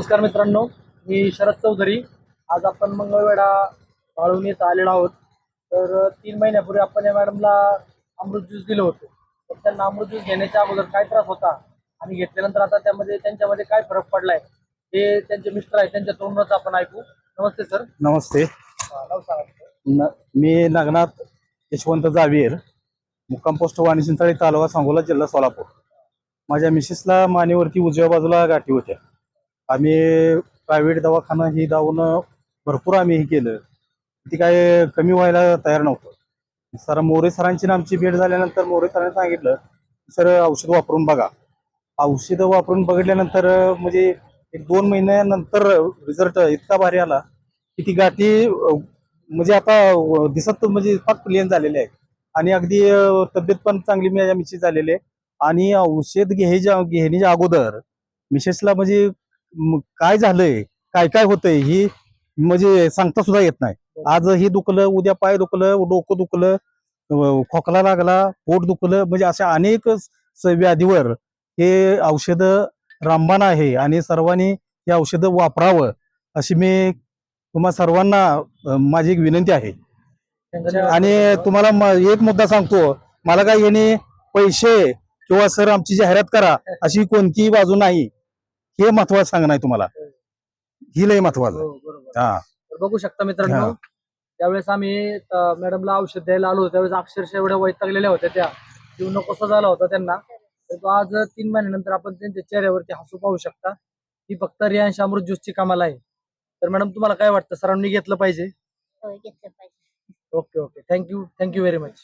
नमस्कार मित्रांनो मी शरद चौधरी. आज आपण मंगळवेढा वाळून येत आलेलो आहोत. तर तीन महिन्यापूर्वी आपण या मॅडमला अमृत ज्यूस दिलं होतं. तर त्यांना अमृत ज्यूस घेण्याच्या अगोदर काय त्रास होता आणि घेतल्यानंतर आता त्यामध्ये त्यांच्यामध्ये काय फरक पडलाय हे त्यांचे मिस्टर आहेत त्यांच्या तोंडच आपण ऐकू. नमस्ते सर. नमस्ते. नाव सांगा. न मी नागनाथ यशवंत जावीर मुक्काम पोस्ट वाणी चिंचाळी तालुका सांगोला जिल्हा सोलापूर. माझ्या मिसेसला मानेवरती उजव्या बाजूला गाठी होत्या. आम्ही प्रायव्हेट दवाखाना ही जाऊन भरपूर आम्ही हे केलं. ती काय कमी व्हायला तयार नव्हतं. सर मोरे सरांची ना आमची भेट झाल्यानंतर मोरे सरांनी सांगितलं सर औषध वापरून बघा. औषधं वापरून बघितल्यानंतर म्हणजे एक दोन महिन्यानंतर रिझल्ट इतका भारी आला की ती गाठी म्हणजे आता दिसत म्हणजे फार क्लिअर झालेले आहे. आणि अगदी तब्येत पण चांगली माझ्या मिसेस झालेली आहे. आणि औषध घ्यायच्या घेण्याच्या अगोदर मिसेसला म्हणजे काय झालंय? काय काय होतंय? ही म्हणजे सांगता सुद्धा येत नाही. आज ही दुखलं उद्या पाय दुखलं डोकं दुखलं खोकला लागला पोट दुखलं म्हणजे अशा अनेक व्याधीवर हे औषध रामबाण आहे आणि सर्वांनी हे औषध वापरावं अशी मी तुम्हा सर्वांना माझी एक विनंती आहे. आणि तुम्हाला एक मुद्दा सांगतो. मला काय याने पैसे किंवा सर आमची जाहिरात करा अशी कोणतीही बाजू नाही. हे महत्वाचं सांगणं आहे तुम्हाला. ही. लय महत्वाचं हो, बरोबर. हा. तर बघू शकता मित्रांनो हा. त्यावेळेस आम्ही अं, मॅडमला औषध द्यायला आलो होतो त्यावेळेस अक्षरशः एवढ्या वैतागलेल्या होत्या त्या. जीव नकोसा झाला होता त्यांना. तर तो आज तीन महिन्यानंतर आपण त्यांच्या चेहऱ्यावरती हसू पाहू शकता. ही फक्त रियांश अमृत ज्यूसची कामाला आहे. तर मॅडम तुम्हाला काय वाटतं? सरांनी घेतलं पाहिजे. होय घेतलं पाहिजे. Okay okay. Thank you thank you very much.